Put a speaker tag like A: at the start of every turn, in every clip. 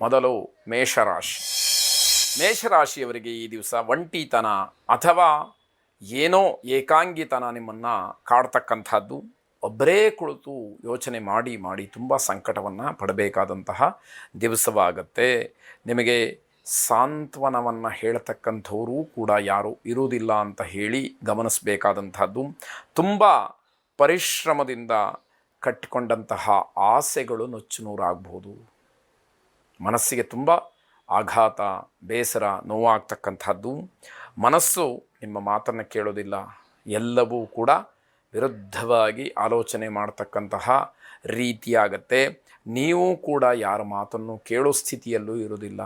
A: ಮೊದಲು ಮೇಷರಾಶಿ. ಮೇಷರಾಶಿಯವರಿಗೆ ಈ ದಿವಸ ಒಂಟಿತನ ಅಥವಾ ಏನೋ ಏಕಾಂಗಿತನ ನಿಮ್ಮನ್ನು ಕಾಡ್ತಕ್ಕಂಥದ್ದು. ಒಬ್ಬರೇ ಕುಳಿತು ಯೋಚನೆ ಮಾಡಿ ಮಾಡಿ ತುಂಬ ಸಂಕಟವನ್ನು ಪಡಬೇಕಾದಂತಹ ದಿವಸವಾಗತ್ತೆ. ನಿಮಗೆ ಸಾಂತ್ವನವನ್ನು ಹೇಳ್ತಕ್ಕಂಥವರು ಕೂಡ ಯಾರು ಇರುವುದಿಲ್ಲ ಅಂತ ಹೇಳಿ ಗಮನಿಸಬೇಕಾದಂಥದ್ದು. ತುಂಬ ಪರಿಶ್ರಮದಿಂದ ಕಟ್ಟಿಕೊಂಡಂತಹ ಆಸೆಗಳು ನುಚ್ಚುನೂರಾಗಬಹುದು ಮನಸ್ಸಿಗೆ ತುಂಬ ಆಘಾತ, ಬೇಸರ, ನೋವಾಗ್ತಕ್ಕಂಥದ್ದು. ಮನಸ್ಸು ನಿಮ್ಮ ಮಾತನ್ನು ಕೇಳೋದಿಲ್ಲ. ಎಲ್ಲವೂ ಕೂಡ ವಿರುದ್ಧವಾಗಿ ಆಲೋಚನೆ ಮಾಡತಕ್ಕಂತಹ ರೀತಿಯಾಗತ್ತೆ. ನೀವು ಕೂಡ ಯಾರ ಮಾತನ್ನು ಕೇಳೋ ಸ್ಥಿತಿಯಲ್ಲೂ ಇರೋದಿಲ್ಲ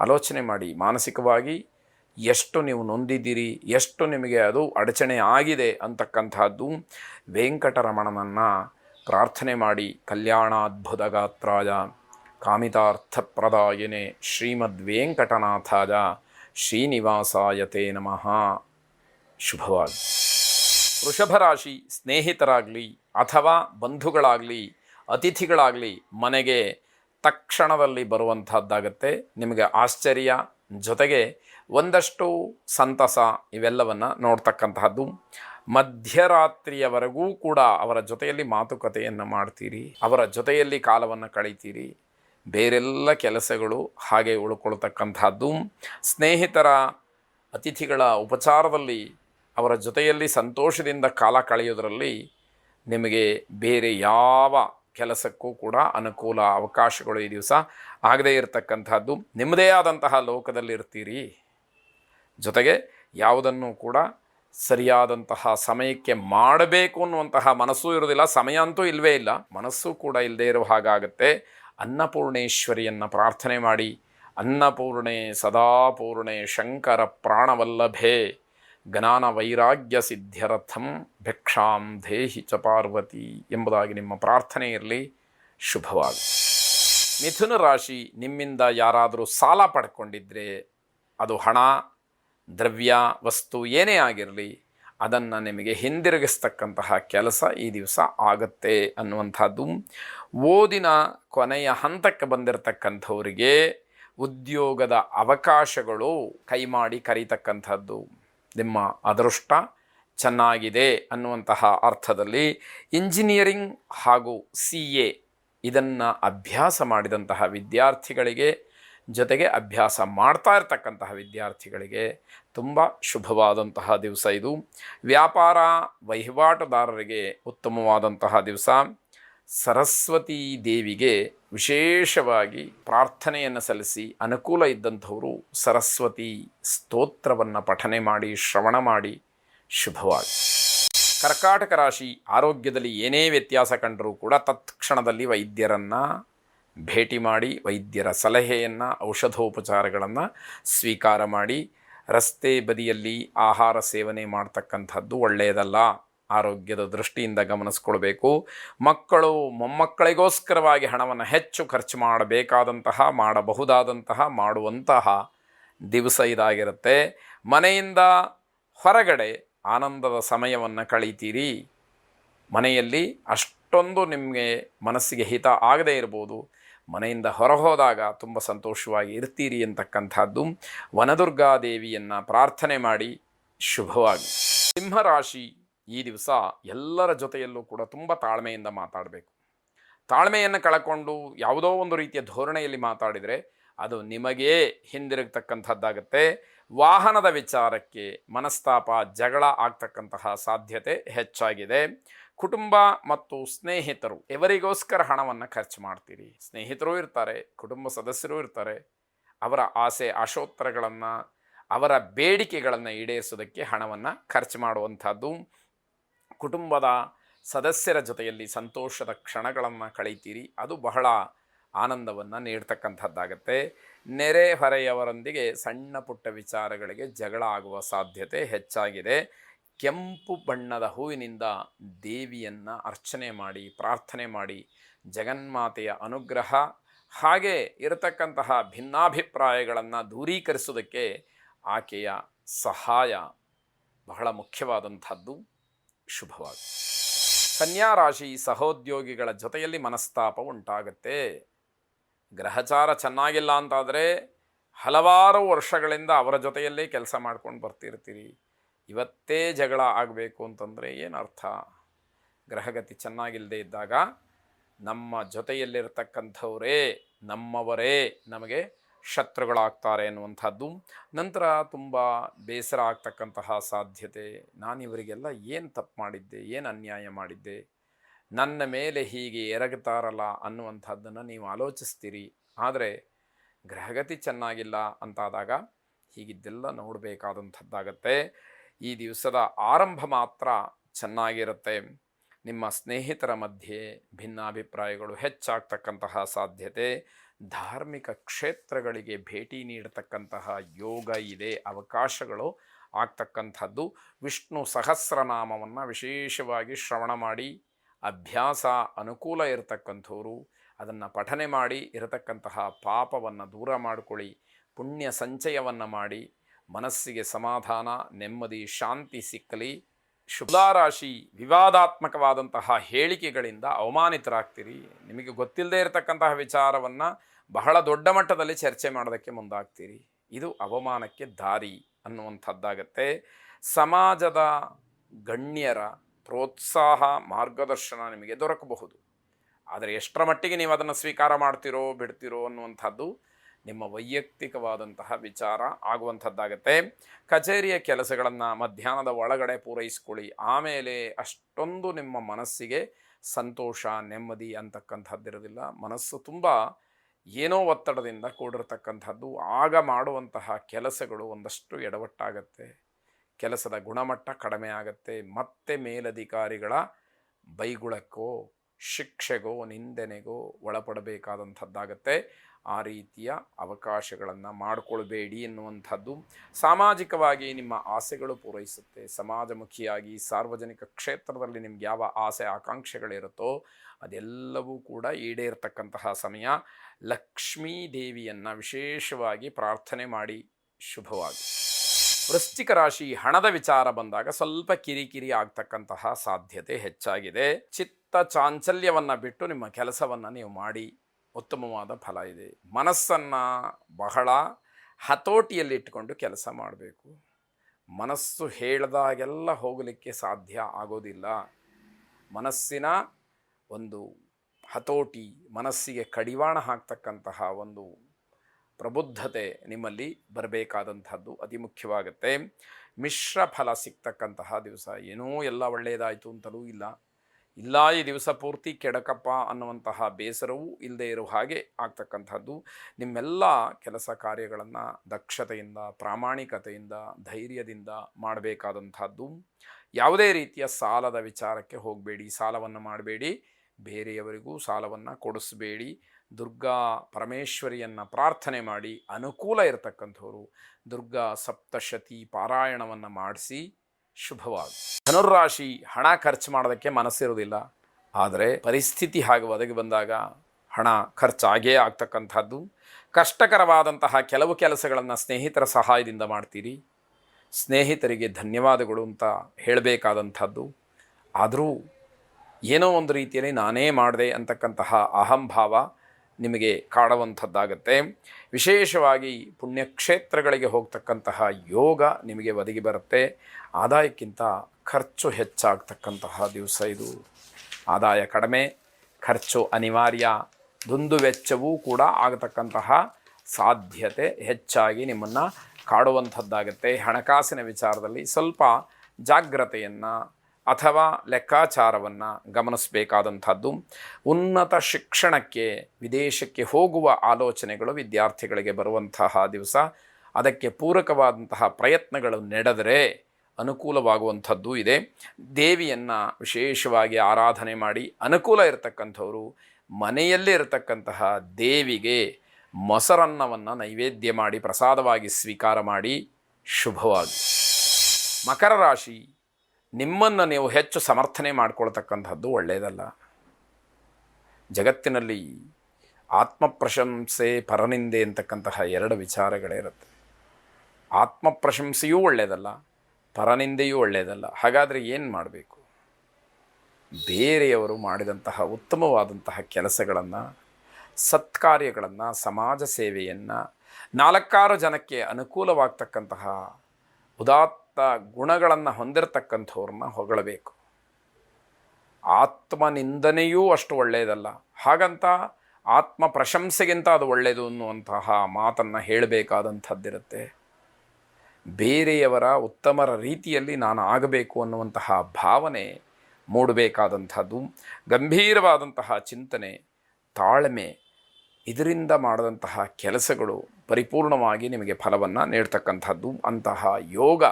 A: ಆಲೋಚನೆ ಮಾಡಿ. ಮಾನಸಿಕವಾಗಿ ಎಷ್ಟು ನೀವು ನೊಂದಿದ್ದೀರಿ, ಎಷ್ಟು ನಿಮಗೆ ಅದು ಅಡಚಣೆ ಆಗಿದೆ ಅಂತಕ್ಕಂಥದ್ದು ವೆಂಕಟರಮಣನನ್ನು ಪ್ರಾರ್ಥನೆ ಮಾಡಿ. ಕಲ್ಯಾಣಾದ್ಭುತ ಗಾತ್ರಾಯ ಕಾಮಿತಾರ್ಥಪ್ರದಾಯನೆ ಶ್ರೀಮದ್ ವೆಂಕಟನಾಥಾಯ ಶ್ರೀನಿವಾಸಾಯ ತೇ ನಮಃ. ಶುಭವಾಗಿ ವೃಷಭರಾಶಿ ಸ್ನೇಹಿತರಾಗಲಿ ಅಥವಾ ಬಂಧುಗಳಾಗಲಿ, ಅತಿಥಿಗಳಾಗಲಿ ಮನೆಗೆ ತಕ್ಷಣದಲ್ಲಿ ಬರುವಂಥದ್ದಾಗತ್ತೆ. ನಿಮಗೆ ಆಶ್ಚರ್ಯ ಜೊತೆಗೆ ಒಂದಷ್ಟು ಸಂತಸ ಇವೆಲ್ಲವನ್ನು ನೋಡ್ತಕ್ಕಂತಹದ್ದು. ಮಧ್ಯರಾತ್ರಿಯವರೆಗೂ ಕೂಡ ಅವರ ಜೊತೆಯಲ್ಲಿ ಮಾತುಕತೆಯನ್ನು ಮಾಡ್ತೀರಿ, ಅವರ ಜೊತೆಯಲ್ಲಿ ಕಾಲವನ್ನು ಕಳೀತೀರಿ ಬೇರೆಲ್ಲ ಕೆಲಸಗಳು ಹಾಗೆ ಉಳ್ಕೊಳ್ತಕ್ಕಂಥದ್ದು. ಸ್ನೇಹಿತರ ಅತಿಥಿಗಳ ಉಪಚಾರದಲ್ಲಿ ಅವರ ಜೊತೆಯಲ್ಲಿ ಸಂತೋಷದಿಂದ ಕಾಲ ಕಳೆಯೋದರಲ್ಲಿ ನಿಮಗೆ ಬೇರೆ ಯಾವ ಕೆಲಸಕ್ಕೂ ಕೂಡ ಅನುಕೂಲ ಅವಕಾಶಗಳು ಈ ದಿವಸ ಆಗದೇ ಇರತಕ್ಕಂಥದ್ದು. ನಿಮ್ಮದೇ ಆದಂತಹ ಲೋಕದಲ್ಲಿ ಇರ್ತೀರಿ. ಜೊತೆಗೆ ಯಾವುದನ್ನು ಕೂಡ ಸರಿಯಾದಂತಹ ಸಮಯಕ್ಕೆ ಮಾಡಬೇಕು ಅನ್ನುವಂತಹ ಮನಸ್ಸು ಇರೋದಿಲ್ಲ ಸಮಯ ಅಂತೂ ಇಲ್ಲವೇ ಇಲ್ಲ. ಮನಸ್ಸು ಕೂಡ ಇಲ್ಲದೇ ಇರೋ ಹಾಗಾಗತ್ತೆ. ಅನ್ನಪೂರ್ಣೇಶ್ವರಿಯನ್ನು ಪ್ರಾರ್ಥನೆ ಮಾಡಿ, ಅನ್ನಪೂರ್ಣೆ ಸದಾಪೂರ್ಣೆ ಶಂಕರ ಪ್ರಾಣವಲ್ಲಭೆ ಜ್ಞಾನ ವೈರಾಗ್ಯ ಸಿದ್ಧ್ಯರಥಂ ಭಿಕ್ಷಾಂ ದೇಹಿ ಚ ಪಾರ್ವತಿ ಎಂಬುದಾಗಿ ನಿಮ್ಮ ಪ್ರಾರ್ಥನೆ ಇರಲಿ. ಶುಭವಾಗಿ. ಮಿಥುನ ರಾಶಿ ನಿಮ್ಮಿಂದ ಯಾರಾದರೂ ಸಾಲ ಪಡ್ಕೊಂಡಿದ್ರೆ ಅದು ಹಣ, ದ್ರವ್ಯ, ವಸ್ತು ಏನೇ ಆಗಿರಲಿ ಅದನ್ನು ನಿಮಗೆ ಹಿಂದಿರುಗಿಸ್ತಕ್ಕಂತಹ ಕೆಲಸ ಈ ದಿವಸ ಆಗತ್ತೆ ಅನ್ನುವಂಥದ್ದು. ಓದಿನ ಕೊನೆಯ ಹಂತಕ್ಕೆ ಬಂದಿರತಕ್ಕಂಥವರಿಗೆ ಉದ್ಯೋಗದ ಅವಕಾಶಗಳು ಕೈಮಾಡಿ ಕರೀತಕ್ಕಂಥದ್ದು ನಿಮ್ಮ ಅದೃಷ್ಟ ಚೆನ್ನಾಗಿದೆ ಅನ್ನುವಂತಹ ಅರ್ಥದಲ್ಲಿ ಇಂಜಿನಿಯರಿಂಗ್ ಹಾಗೂ ಸಿ ಎ ಇದನ್ನು ಅಭ್ಯಾಸ ಮಾಡಿದಂತಹ ವಿದ್ಯಾರ್ಥಿಗಳಿಗೆ ಜೊತೆಗೆ ಅಭ್ಯಾಸ ಮಾಡ್ತಾ ಇರತಕ್ಕಂತಹ ವಿದ್ಯಾರ್ಥಿಗಳಿಗೆ ತುಂಬ ಶುಭವಾದಂತಹ ದಿವಸ ಇದು. ವ್ಯಾಪಾರ ವಹಿವಾಟುದಾರರಿಗೆ ಉತ್ತಮವಾದಂತಹ ದಿವಸ. ಸರಸ್ವತೀ ದೇವಿಗೆ ವಿಶೇಷವಾಗಿ ಪ್ರಾರ್ಥನೆಯನ್ನು ಸಲ್ಲಿಸಿ ಅನುಕೂಲ ಇದ್ದಂಥವರು ಸರಸ್ವತಿ ಸ್ತೋತ್ರವನ್ನು ಪಠನೆ ಮಾಡಿ, ಶ್ರವಣ ಮಾಡಿ, ಶುಭವಾಗಿ. ಕರ್ಕಾಟಕ ರಾಶಿ ಆರೋಗ್ಯದಲ್ಲಿ ಏನೇ ವ್ಯತ್ಯಾಸ ಕಂಡರೂ ಕೂಡ ತತ್ಕ್ಷಣದಲ್ಲಿ ವೈದ್ಯರನ್ನು ಭೇಟಿ ಮಾಡಿ, ವೈದ್ಯರ ಸಲಹೆಯನ್ನು, ಔಷಧೋಪಚಾರಗಳನ್ನು ಸ್ವೀಕಾರ ಮಾಡಿ, ರಸ್ತೆ ಬದಿಯಲ್ಲಿ ಆಹಾರ ಸೇವನೆ ಮಾಡ್ತಕ್ಕಂಥದ್ದು ಒಳ್ಳೆಯದಲ್ಲ. ಆರೋಗ್ಯದ ದೃಷ್ಟಿಯಿಂದ ಗಮನಿಸ್ಕೊಳ್ಬೇಕು. ಮಕ್ಕಳು ಮೊಮ್ಮಕ್ಕಳಿಗೋಸ್ಕರವಾಗಿ ಹಣವನ್ನು ಹೆಚ್ಚು ಖರ್ಚು ಮಾಡಬೇಕಾದಂತಹ, ಮಾಡಬಹುದಾದಂತಹ, ಮಾಡುವಂತಹ ದಿವಸ ಇದಾಗಿರುತ್ತೆ. ಮನೆಯಿಂದ ಹೊರಗಡೆ ಆನಂದದ ಸಮಯವನ್ನು ಕಳೀತೀರಿ. ಮನೆಯಲ್ಲಿ ಅಷ್ಟೊಂದು ನಿಮಗೆ ಮನಸ್ಸಿಗೆ ಹಿತ ಆಗದೇ ಇರ್ಬೋದು. ಮನೆಯಿಂದ ಹೊರಹೋದಾಗ ತುಂಬ ಸಂತೋಷವಾಗಿ ಇರ್ತೀರಿ ಅಂತಕ್ಕಂಥದ್ದು. ವನದುರ್ಗಾದೇವಿಯನ್ನು ಪ್ರಾರ್ಥನೆ ಮಾಡಿ ಶುಭವಾಗಿ. ಸಿಂಹರಾಶಿ ಈ ದಿವಸ ಎಲ್ಲರ ಜೊತೆಯಲ್ಲೂ ಕೂಡ ತುಂಬ ತಾಳ್ಮೆಯಿಂದ ಮಾತಾಡಬೇಕು. ತಾಳ್ಮೆಯನ್ನು ಕಳ್ಕೊಂಡು ಯಾವುದೋ ಒಂದು ರೀತಿಯ ಧೋರಣೆಯಲ್ಲಿ ಮಾತಾಡಿದರೆ ಅದು ನಿಮಗೇ ಹಿಂದಿರುಗತಕ್ಕಂಥದ್ದಾಗತ್ತೆ. ವಾಹನದ ವಿಚಾರಕ್ಕೆ ಮನಸ್ತಾಪ, ಜಗಳ ಆಗ್ತಕ್ಕಂತಹ ಸಾಧ್ಯತೆ ಹೆಚ್ಚಾಗಿದೆ. ಕುಟುಂಬ ಮತ್ತು ಸ್ನೇಹಿತರು ಇವರಿಗೋಸ್ಕರ ಹಣವನ್ನು ಖರ್ಚು ಮಾಡ್ತೀರಿ? ಸ್ನೇಹಿತರು ಇರ್ತಾರೆ, ಕುಟುಂಬ ಸದಸ್ಯರು ಇರ್ತಾರೆ. ಅವರ ಆಸೆ, ಆಶೋತ್ತರಗಳನ್ನು, ಅವರ ಬೇಡಿಕೆಗಳನ್ನು ಈಡೇರಿಸೋದಕ್ಕೆ ಹಣವನ್ನು ಖರ್ಚು ಮಾಡುವಂಥದ್ದು. ಕುಟುಂಬದ ಸದಸ್ಯರ ಜೊತೆಯಲ್ಲಿ ಸಂತೋಷದ ಕ್ಷಣಗಳನ್ನು ಕಳೀತೀರಿ. ಅದು ಬಹಳ ಆನಂದವನ್ನು ನೀಡ್ತಕ್ಕಂಥದ್ದಾಗತ್ತೆ. ನೆರೆಹೊರೆಯವರೊಂದಿಗೆ ಸಣ್ಣ ಪುಟ್ಟ ವಿಚಾರಗಳಿಗೆ ಜಗಳ ಆಗುವ ಸಾಧ್ಯತೆ ಹೆಚ್ಚಾಗಿದೆ. ಕೆಂಪು ಬಣ್ಣದ ಹೂವಿನಿಂದ ದೇವಿಯನ್ನು ಅರ್ಚನೆ ಮಾಡಿ, ಪ್ರಾರ್ಥನೆ ಮಾಡಿ, ಜಗನ್ಮಾತೆಯ ಅನುಗ್ರಹ ಹಾಗೆ ಇರತಕ್ಕಂತಹ ಭಿನ್ನಾಭಿಪ್ರಾಯಗಳನ್ನು ದೂರೀಕರಿಸೋದಕ್ಕೆ ಆಕೆಯ ಸಹಾಯ ಬಹಳ ಮುಖ್ಯವಾದಂಥದ್ದು. ಶುಭವಾಗಿ ಕನ್ಯಾ ರಾಶಿ ಸಹೋದ್ಯೋಗಿಗಳ ಜೊತೆಯಲ್ಲಿ ಮನಸ್ತಾಪ ಉಂಟಾಗುತ್ತೆ. ಗ್ರಹಚಾರ ಚೆನ್ನಾಗಿಲ್ಲ ಅಂತಾದರೆ ಹಲವಾರು ವರ್ಷಗಳಿಂದ ಅವರ ಜೊತೆಯಲ್ಲೇ ಕೆಲಸ ಮಾಡ್ಕೊಂಡು ಬರ್ತಿರ್ತೀರಿ. ಇವತ್ತೇ ಜಗಳ ಆಗಬೇಕು ಅಂತಂದರೆ ಏನು ಅರ್ಥ ಗ್ರಹಗತಿ ಚೆನ್ನಾಗಿಲ್ಲದೆ ಇದ್ದಾಗ ನಮ್ಮ ಜೊತೆಯಲ್ಲಿರ್ತಕ್ಕಂಥವರೇ ನಮ್ಮವರೇ ನಮಗೆ ಶತ್ರುಗಳಾಗ್ತಾರೆ ಅನ್ನುವಂಥದ್ದು ನಂತರ ತುಂಬ ಬೇಸರ ಆಗ್ತಕ್ಕಂತಹ ಸಾಧ್ಯತೆ. ನಾನಿವರಿಗೆಲ್ಲ ಏನು ತಪ್ಪು ಮಾಡಿದ್ದೆ, ಏನು ಅನ್ಯಾಯ ಮಾಡಿದ್ದೆ, ನನ್ನ ಮೇಲೆ ಹೀಗೆ ಎರಗುತ್ತಾರಲ್ಲ ಅನ್ನುವಂಥದ್ದನ್ನು ನೀವು ಆಲೋಚಿಸ್ತೀರಿ. ಆದರೆ ಗ್ರಹಗತಿ ಚೆನ್ನಾಗಿಲ್ಲ ಅಂತಾದಾಗ ಹೀಗಿದ್ದೆಲ್ಲ ನೋಡಬೇಕಾದಂಥದ್ದಾಗತ್ತೆ. ಈ ದಿವಸದ ಆರಂಭ ಮಾತ್ರ ಚೆನ್ನಾಗಿರುತ್ತೆ. ನಿಮ್ಮ ಸ್ನೇಹಿತರ ಮಧ್ಯೆ ಭಿನ್ನಾಭಿಪ್ರಾಯಗಳು ಹೆಚ್ಚಾಗ್ತಕ್ಕಂತಹ ಸಾಧ್ಯತೆ. ಧಾರ್ಮಿಕ ಕ್ಷೇತ್ರಗಳಿಗೆ ಭೇಟಿ ನೀಡತಕ್ಕಂತಹ ಯೋಗ ಇದೆ, ಅವಕಾಶಗಳು ಆಗ್ತಕ್ಕಂಥದ್ದು. ವಿಷ್ಣು ಸಹಸ್ರನಾಮವನ್ನು ವಿಶೇಷವಾಗಿ ಶ್ರವಣ ಮಾಡಿ, ಅಭ್ಯಾಸ ಅನುಕೂಲ ಇರತಕ್ಕಂಥವ್ರು, ಅದನ್ನು ಪಠನೆ ಮಾಡಿ, ಇರತಕ್ಕಂತಹ ಪಾಪವನ್ನು ದೂರ ಮಾಡಿಕೊಳ್ಳಿ, ಪುಣ್ಯ ಸಂಚಯವನ್ನು ಮಾಡಿ, ಮನಸ್ಸಿಗೆ ಸಮಾಧಾನ, ನೆಮ್ಮದಿ, ಶಾಂತಿ ಸಿಕ್ಕಲಿ. ಶುಭಾರಾಶಿ ವಿವಾದಾತ್ಮಕವಾದಂತಹ ಹೇಳಿಕೆಗಳಿಂದ ಅವಮಾನಿತರಾಗ್ತೀರಿ. ನಿಮಗೆ ಗೊತ್ತಿಲ್ಲದೆ ಇರತಕ್ಕಂತಹ ವಿಚಾರವನ್ನು ಬಹಳ ದೊಡ್ಡ ಮಟ್ಟದಲ್ಲಿ ಚರ್ಚೆ ಮಾಡೋದಕ್ಕೆ ಮುಂದಾಗ್ತೀರಿ. ಇದು ಅವಮಾನಕ್ಕೆ ದಾರಿ ಅನ್ನುವಂಥದ್ದಾಗತ್ತೆ. ಸಮಾಜದ ಗಣ್ಯರ ಪ್ರೋತ್ಸಾಹ, ಮಾರ್ಗದರ್ಶನ ನಿಮಗೆ ದೊರಕಬಹುದು. ಆದರೆ ಎಷ್ಟರ ಮಟ್ಟಿಗೆ ನೀವು ಅದನ್ನು ಸ್ವೀಕಾರ ಮಾಡ್ತೀರೋ, ಬಿಡ್ತಿರೋ ಅನ್ನುವಂಥದ್ದು ನಿಮ್ಮ ವೈಯಕ್ತಿಕವಾದಂತಹ ವಿಚಾರ ಆಗುವಂಥದ್ದಾಗತ್ತೆ. ಕಚೇರಿಯ ಕೆಲಸಗಳನ್ನು ಮಧ್ಯಾಹ್ನದ ಒಳಗಡೆ ಪೂರೈಸ್ಕೊಳ್ಳಿ. ಆಮೇಲೆ ಅಷ್ಟೊಂದು ನಿಮ್ಮ ಮನಸ್ಸಿಗೆ ಸಂತೋಷ, ನೆಮ್ಮದಿ ಅಂತಕ್ಕಂಥದ್ದಿರೋದಿಲ್ಲ. ಮನಸ್ಸು ತುಂಬ ಏನೋ ಒತ್ತಡದಿಂದ ಕೂಡಿರ್ತಕ್ಕಂಥದ್ದು. ಆಗ ಮಾಡುವಂತಹ ಕೆಲಸಗಳು ಒಂದಷ್ಟು ಎಡವಟ್ಟಾಗತ್ತೆ. ಕೆಲಸದ ಗುಣಮಟ್ಟ ಕಡಿಮೆ ಆಗತ್ತೆ. ಮತ್ತೆ ಮೇಲಧಿಕಾರಿಗಳ ಬೈಗುಳಕ್ಕೋ, ಶಿಕ್ಷೆಗೋ, ನಿಂದನೆಗೋ ಒಳಪಡಬೇಕಾದಂಥದ್ದಾಗತ್ತೆ. ಆ ರೀತಿಯ ಅವಕಾಶಗಳನ್ನು ಮಾಡಿಕೊಳ್ಬೇಡಿ ಎನ್ನುವಂಥದ್ದು ಸಾಮಾಜಿಕವಾಗಿ ನಿಮ್ಮ ಆಸೆಗಳು ಪೂರೈಸುತ್ತೆ. ಸಮಾಜಮುಖಿಯಾಗಿ, ಸಾರ್ವಜನಿಕ ಕ್ಷೇತ್ರದಲ್ಲಿ ನಿಮ್ಗೆ ಯಾವ ಆಸೆ, ಆಕಾಂಕ್ಷೆಗಳಿರುತ್ತೋ ಅದೆಲ್ಲವೂ ಕೂಡ ಈಡೇರ್ತಕ್ಕಂತಹ ಸಮಯ. ಲಕ್ಷ್ಮೀ ದೇವಿಯನ್ನು ವಿಶೇಷವಾಗಿ ಪ್ರಾರ್ಥನೆ ಮಾಡಿ ಶುಭವಾಗಿ. ವೃಶ್ಚಿಕ ರಾಶಿ ಹಣದ ವಿಚಾರ ಬಂದಾಗ ಸ್ವಲ್ಪ ಕಿರಿಕಿರಿ ಆಗ್ತಕ್ಕಂತಹ ಸಾಧ್ಯತೆ ಹೆಚ್ಚಾಗಿದೆ. ಚಿತ್ತ ಚಾಂಚಲ್ಯವನ್ನು ಬಿಟ್ಟು ನಿಮ್ಮ ಕೆಲಸವನ್ನು ನೀವು ಮಾಡಿ ಉತ್ತಮವಾದ ಫಲ ಇದೆ. ಮನಸ್ಸನ್ನು ಬಹಳ ಹತೋಟಿಯಲ್ಲಿಟ್ಟುಕೊಂಡು ಕೆಲಸ ಮಾಡಬೇಕು. ಮನಸ್ಸು ಹೇಳಿದಾಗೆಲ್ಲ ಹೋಗಲಿಕ್ಕೆ ಸಾಧ್ಯ ಆಗೋದಿಲ್ಲ. ಮನಸ್ಸಿನ ಒಂದು ಹತೋಟಿ, ಮನಸ್ಸಿಗೆ ಕಡಿವಾಣ ಹಾಕ್ತಕ್ಕಂತಹ ಒಂದು ಪ್ರಬುದ್ಧತೆ ನಿಮ್ಮಲ್ಲಿ ಬರಬೇಕಾದಂಥದ್ದು ಅತಿ ಮುಖ್ಯವಾಗುತ್ತೆ. ಮಿಶ್ರ ಫಲ ಸಿಗ್ತಕ್ಕಂತಹ ದಿವಸ. ಏನೋ ಎಲ್ಲ ಒಳ್ಳೆಯದಾಯಿತು ಅಂತಲೂ ಇಲ್ಲ. ಇಲ್ಲ ಈ ದಿವಸ ಪೂರ್ತಿ ಕೆಡಕಪ್ಪ ಅನ್ನುವಂತಹ ಬೇಸರವೂ ಇಲ್ಲದೆ ಇರುವ ಹಾಗೆ ಆಗ್ತಕ್ಕಂಥದ್ದು. ನಿಮ್ಮೆಲ್ಲ ಕೆಲಸ ಕಾರ್ಯಗಳನ್ನು ದಕ್ಷತೆಯಿಂದ, ಪ್ರಾಮಾಣಿಕತೆಯಿಂದ, ಧೈರ್ಯದಿಂದ ಮಾಡಬೇಕಾದಂಥದ್ದು. ಯಾವುದೇ ರೀತಿಯ ಸಾಲದ ವಿಚಾರಕ್ಕೆ ಹೋಗಬೇಡಿ, ಸಾಲವನ್ನು ಮಾಡಬೇಡಿ. ಬೇರೆಯವರಿಗೂ ಸಾಲವನ್ನು ಕೊಡಿಸಬೇಡಿ. ದುರ್ಗಾ ಪರಮೇಶ್ವರಿಯನ್ನು ಪ್ರಾರ್ಥನೆ ಮಾಡಿ ಅನುಕೂಲ ಇರತಕ್ಕಂಥವ್ರು. ದುರ್ಗಾ ಸಪ್ತಶತಿ ಪಾರಾಯಣವನ್ನು ಮಾಡಿಸಿ ಶುಭವಾಗಿ. ಧನುರಾಶಿ ಹಣ ಖರ್ಚು ಮಾಡೋದಕ್ಕೆ ಮನಸ್ಸಿರುವುದಿಲ್ಲ. ಆದರೆ ಪರಿಸ್ಥಿತಿ ಹಾಗೆ ಒದಗಿ ಬಂದಾಗ ಹಣ ಖರ್ಚಾಗೇ ಆಗ್ತಕ್ಕಂಥದ್ದು. ಕಷ್ಟಕರವಾದಂತಹ ಕೆಲವು ಕೆಲಸಗಳನ್ನು ಸ್ನೇಹಿತರ ಸಹಾಯದಿಂದ ಮಾಡ್ತೀರಿ. ಸ್ನೇಹಿತರಿಗೆ ಧನ್ಯವಾದಗಳು ಅಂತ ಹೇಳಬೇಕಾದಂಥದ್ದು. ಆದರೂ ಏನೋ ಒಂದು ರೀತಿಯಲ್ಲಿ ನಾನೇ ಮಾಡಿದೆ ಅಂತಕ್ಕಂತಹ ಅಹಂಭಾವ ನಿಮಗೆ ಕಾಣುವಂಥದ್ದಾಗತ್ತೆ. ವಿಶೇಷವಾಗಿ ಪುಣ್ಯಕ್ಷೇತ್ರಗಳಿಗೆ ಹೋಗ್ತಕ್ಕಂತಹ ಯೋಗ ನಿಮಗೆ ಒದಗಿ ಬರುತ್ತೆ. ಆದಾಯಕ್ಕಿಂತ ಖರ್ಚು ಹೆಚ್ಚಾಗ್ತಕ್ಕಂತಹ ದಿವಸ ಇದು. ಆದಾಯ ಕಡಿಮೆ, ಖರ್ಚು ಅನಿವಾರ್ಯ, ದುಂದು ವೆಚ್ಚವೂ ಕೂಡ ಆಗತಕ್ಕಂತಹ ಸಾಧ್ಯತೆ ಹೆಚ್ಚಾಗಿ ನಿಮ್ಮನ್ನು ಕಾಡುವಂಥದ್ದಾಗತ್ತೆ. ಹಣಕಾಸಿನ ವಿಚಾರದಲ್ಲಿ ಸ್ವಲ್ಪ ಜಾಗ್ರತೆಯನ್ನು ಅಥವಾ ಲೆಕ್ಕಾಚಾರವನ್ನು ಗಮನಿಸಬೇಕಾದಂಥದ್ದು. ಉನ್ನತ ಶಿಕ್ಷಣಕ್ಕೆ, ವಿದೇಶಕ್ಕೆ ಹೋಗುವ ಆಲೋಚನೆಗಳು ವಿದ್ಯಾರ್ಥಿಗಳಿಗೆ ಬರುವಂತಹ ದಿವಸ. ಅದಕ್ಕೆ ಪೂರಕವಾದಂತಹ ಪ್ರಯತ್ನಗಳು ನಡೆದರೆ ಅನುಕೂಲವಾಗುವಂಥದ್ದು ಇದೆ. ದೇವಿಯನ್ನು ವಿಶೇಷವಾಗಿ ಆರಾಧನೆ ಮಾಡಿ ಅನುಕೂಲ ಇರತಕ್ಕಂಥವರು, ಮನೆಯಲ್ಲೇ ಇರತಕ್ಕಂತಹ ದೇವಿಗೆ ಮೊಸರನ್ನವನ್ನು ನೈವೇದ್ಯ ಮಾಡಿ ಪ್ರಸಾದವಾಗಿ ಸ್ವೀಕಾರ ಮಾಡಿ ಶುಭವಾಗಿ. ಮಕರ ರಾಶಿ ನಿಮ್ಮನ್ನು ನೀವು ಹೆಚ್ಚು ಸಮರ್ಥನೆ ಮಾಡ್ಕೊಳ್ತಕ್ಕಂಥದ್ದು ಒಳ್ಳೆಯದಲ್ಲ ಜಗತ್ತಿನಲ್ಲಿ ಆತ್ಮಪ್ರಶಂಸೆ, ಪರನಿಂದೆ ಅಂತಕ್ಕಂತಹ ಎರಡು ವಿಚಾರಗಳಿರುತ್ತೆ. ಆತ್ಮಪ್ರಶಂಸೆಯೂ ಒಳ್ಳೆಯದಲ್ಲ ಪರನಿಂದೆಯೂ ಒಳ್ಳೆಯದಲ್ಲ ಹಾಗಾದರೆ ಏನು ಮಾಡಬೇಕು? ಬೇರೆಯವರು ಮಾಡಿದಂತಹ ಉತ್ತಮವಾದಂತಹ ಕೆಲಸಗಳನ್ನು, ಸತ್ಕಾರ್ಯಗಳನ್ನು, ಸಮಾಜ ಸೇವೆಯನ್ನು ನಾಲ್ಕಾರು ಜನಕ್ಕೆ ಅನುಕೂಲವಾಗ್ತಕ್ಕಂತಹ ಉದಾತ್ತ ಗುಣಗಳನ್ನು ಹೊಂದಿರತಕ್ಕಂಥವ್ರನ್ನ ಹೊಗಳಬೇಕು. ಆತ್ಮನಿಂದನೆಯೂ ಅಷ್ಟು ಒಳ್ಳೆಯದಲ್ಲ ಹಾಗಂತ ಆತ್ಮ ಪ್ರಶಂಸೆಗಿಂತ ಅದು ಒಳ್ಳೆಯದು ಅನ್ನುವಂತಹ ಮಾತನ್ನು ಹೇಳಬೇಕಾದಂಥದ್ದಿರುತ್ತೆ. ಬೇರೆಯವರ ಉತ್ತಮರ ರೀತಿಯಲ್ಲಿ ನಾನು ಆಗಬೇಕು ಅನ್ನುವಂತಹ ಭಾವನೆ ಮೂಡಬೇಕಾದಂಥದ್ದು, ಗಂಭೀರವಾದಂತಹ ಚಿಂತನೆ, ತಾಳ್ಮೆ, ಇದರಿಂದ ಮಾಡಿದಂತಹ ಕೆಲಸಗಳು ಪರಿಪೂರ್ಣವಾಗಿ ನಿಮಗೆ ಫಲವನ್ನು ನೀಡ್ತಕ್ಕಂಥದ್ದು ಅಂತಹ ಯೋಗ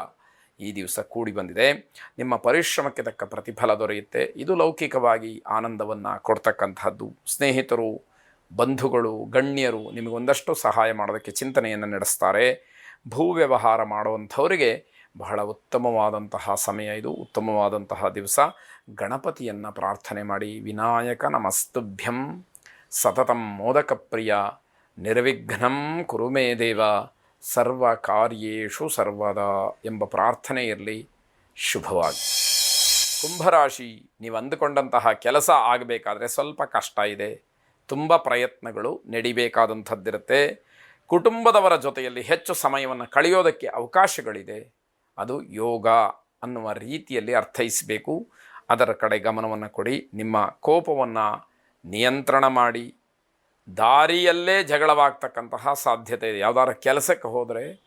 A: ಈ ದಿವಸ ಕೂಡಿ ಬಂದಿದೆ. ನಿಮ್ಮ ಪರಿಶ್ರಮಕ್ಕೆ ತಕ್ಕ ಪ್ರತಿಫಲ ದೊರೆಯುತ್ತೆ. ಇದು ಲೌಕಿಕವಾಗಿ ಆನಂದವನ್ನು ಕೊಡ್ತಕ್ಕಂಥದ್ದು. ಸ್ನೇಹಿತರು, ಬಂಧುಗಳು, ಗಣ್ಯರು ನಿಮಗೊಂದಷ್ಟು ಸಹಾಯ ಮಾಡೋದಕ್ಕೆ ಚಿಂತನೆಯನ್ನು ನಡೆಸ್ತಾರೆ. ಭೂ ವ್ಯವಹಾರ ಮಾಡುವಂಥವರಿಗೆ ಬಹಳ ಉತ್ತಮವಾದಂತಹ ಸಮಯ ಇದು. ಉತ್ತಮವಾದಂತಹ ದಿವಸ. ಗಣಪತಿಯನ್ನು ಪ್ರಾರ್ಥನೆ ಮಾಡಿ. ವಿನಾಯಕ ನಮಸ್ತುಭ್ಯಂ. ಸತತಂ ಮೋದಕ ಪ್ರಿಯ ನಿರ್ವಿಘ್ನಂ ಕುರುಮೇ ದೇವ. ಸರ್ವ ಕಾರ್ಯೇಷು ಸರ್ವದ ಎಂಬ ಪ್ರಾರ್ಥನೆ ಇರಲಿ. ಶುಭವಾಗಿ. ಕುಂಭರಾಶಿ, ನೀವು ಅಂದುಕೊಂಡಂತಹ ಕೆಲಸ ಆಗಬೇಕಾದ್ರೆ ಸ್ವಲ್ಪ ಕಷ್ಟ ಇದೆ. ತುಂಬ ಪ್ರಯತ್ನಗಳು ನಡಿಬೇಕಾದಂಥದ್ದಿರುತ್ತೆ. ಕುಟುಂಬದವರ ಜೊತೆಯಲ್ಲಿ ಹೆಚ್ಚು ಸಮಯವನ್ನು ಕಳೆಯೋದಕ್ಕೆ ಅವಕಾಶಗಳಿದೆ. ಅದು ಯೋಗ ಅನ್ನುವ ರೀತಿಯಲ್ಲಿ ಅರ್ಥೈಸಬೇಕು. ಅದರ ಕಡೆ ಗಮನವನ್ನು ಕೊಡಿ. ನಿಮ್ಮ ಕೋಪವನ್ನು ನಿಯಂತ್ರಣ ಮಾಡಿ. ದಾರಿಯಲ್ಲೇ ಜಗಳವಾಗ್ತಕ್ಕಂತಹ ಸಾಧ್ಯತೆ ಇದೆ. ಯಾವುದಾದ್ರು ಕೆಲಸಕ್ಕೆ ಹೋದರೆ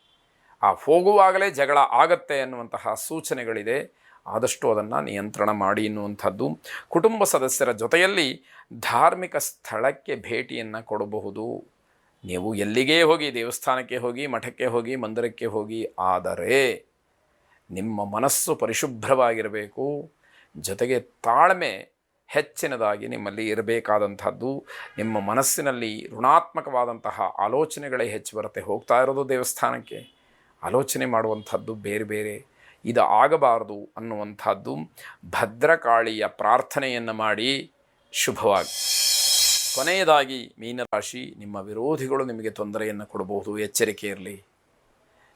A: ಆ ಹೋಗುವಾಗಲೇ ಜಗಳ ಆಗತ್ತೆ ಅನ್ನುವಂತಹ ಸೂಚನೆಗಳಿದೆ. ಆದಷ್ಟು ಅದನ್ನು ನಿಯಂತ್ರಣ ಮಾಡಿ ಎನ್ನುವಂಥದ್ದು ಕುಟುಂಬ ಸದಸ್ಯರ ಜೊತೆಯಲ್ಲಿ ಧಾರ್ಮಿಕ ಸ್ಥಳಕ್ಕೆ ಭೇಟಿಯನ್ನು ಕೊಡಬಹುದು. ನೀವು ಎಲ್ಲಿಗೇ ಹೋಗಿ, ದೇವಸ್ಥಾನಕ್ಕೆ ಹೋಗಿ, ಮಠಕ್ಕೆ ಹೋಗಿ, ಮಂದಿರಕ್ಕೆ ಹೋಗಿ ಆದರೆ ನಿಮ್ಮ ಮನಸ್ಸು ಪರಿಶುಭ್ರವಾಗಿರಬೇಕು. ಜೊತೆಗೆ ತಾಳ್ಮೆ ಹೆಚ್ಚಿನದಾಗಿ ನಿಮ್ಮಲ್ಲಿ ಇರಬೇಕಾದಂಥದ್ದು. ನಿಮ್ಮ ಮನಸ್ಸಿನಲ್ಲಿ ಋಣಾತ್ಮಕವಾದಂತಹ ಆಲೋಚನೆಗಳೇ ಹೆಚ್ಚು ಬರುತ್ತೆ. ಹೋಗ್ತಾ ಇರೋದು ದೇವಸ್ಥಾನಕ್ಕೆ, ಆಲೋಚನೆ ಮಾಡುವಂಥದ್ದು ಬೇರೆ ಬೇರೆ, ಇದು ಆಗಬಾರದು ಅನ್ನುವಂಥದ್ದು. ಭದ್ರಕಾಳಿಯ ಪ್ರಾರ್ಥನೆಯನ್ನು ಮಾಡಿ ಶುಭವಾಗಿ. ಕೊನೆಯದಾಗಿ ಮೀನರಾಶಿ, ನಿಮ್ಮ ವಿರೋಧಿಗಳು ನಿಮಗೆ ತೊಂದರೆಯನ್ನು ಕೊಡಬಹುದು. ಎಚ್ಚರಿಕೆ ಇರಲಿ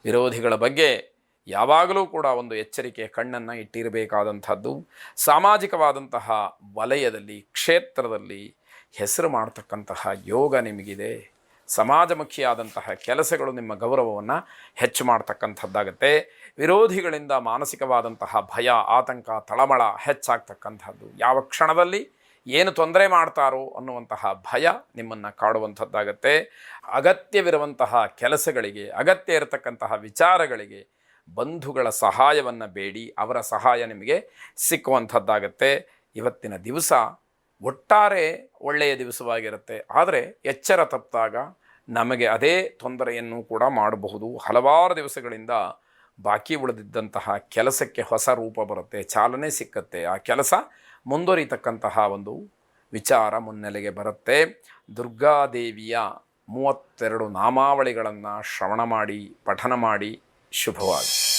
A: ವಿರೋಧಿಗಳ ಬಗ್ಗೆ ಯಾವಾಗಲೂ ಕೂಡ ಒಂದು ಎಚ್ಚರಿಕೆ ಕಣ್ಣನ್ನು ಇಟ್ಟಿರಬೇಕಾದಂಥದ್ದು. ಸಾಮಾಜಿಕವಾದಂತಹ ವಲಯದಲ್ಲಿ, ಕ್ಷೇತ್ರದಲ್ಲಿ ಹೆಸರು ಮಾಡ್ತಕ್ಕಂತಹ ಯೋಗ ನಿಮಗಿದೆ. ಸಮಾಜಮುಖಿಯಾದಂತಹ ಕೆಲಸಗಳು ನಿಮ್ಮ ಗೌರವವನ್ನು ಹೆಚ್ಚು ಮಾಡ್ತಕ್ಕಂಥದ್ದಾಗತ್ತೆ. ವಿರೋಧಿಗಳಿಂದ ಮಾನಸಿಕವಾದಂತಹ ಭಯ, ಆತಂಕ, ತಳಮಳ ಹೆಚ್ಚಾಗ್ತಕ್ಕಂಥದ್ದು. ಯಾವ ಕ್ಷಣದಲ್ಲಿ ಏನು ತೊಂದರೆ ಮಾಡ್ತಾರೋ ಅನ್ನುವಂತಹ ಭಯ ನಿಮ್ಮನ್ನು ಕಾಡುವಂಥದ್ದಾಗತ್ತೆ. ಅಗತ್ಯವಿರುವಂತಹ ಕೆಲಸಗಳಿಗೆ, ಅಗತ್ಯ ಇರತಕ್ಕಂತಹ ವಿಚಾರಗಳಿಗೆ ಬಂಧುಗಳ ಸಹಾಯವನ್ನು ಬೇಡಿ, ಅವರ ಸಹಾಯ ನಿಮಗೆ ಸಿಕ್ಕುವಂಥದ್ದಾಗತ್ತೆ. ಇವತ್ತಿನ ದಿವಸ ಒಟ್ಟಾರೆ ಒಳ್ಳೆಯ ದಿವಸವಾಗಿರುತ್ತೆ. ಆದರೆ ಎಚ್ಚರ ತಪ್ಪಿದಾಗ ನಮಗೆ ಅದೇ ತೊಂದರೆಯನ್ನು ಕೂಡ ಮಾಡಬಹುದು. ಹಲವಾರು ದಿವಸಗಳಿಂದ ಬಾಕಿ ಉಳಿದಿದ್ದಂತಹ ಕೆಲಸಕ್ಕೆ ಹೊಸ ರೂಪ ಬರುತ್ತೆ, ಚಾಲನೆ ಸಿಕ್ಕತ್ತೆ. ಆ ಕೆಲಸ ಮುಂದುವರಿತಕ್ಕಂತಹ ಒಂದು ವಿಚಾರ ಮುನ್ನೆಲೆಗೆ ಬರುತ್ತೆ. ದುರ್ಗಾದೇವಿಯ ಮೂವತ್ತೆರಡು ನಾಮಾವಳಿಗಳನ್ನು ಶ್ರವಣ ಮಾಡಿ ಪಠನ ಮಾಡಿ ಶುಭವಾಗಿ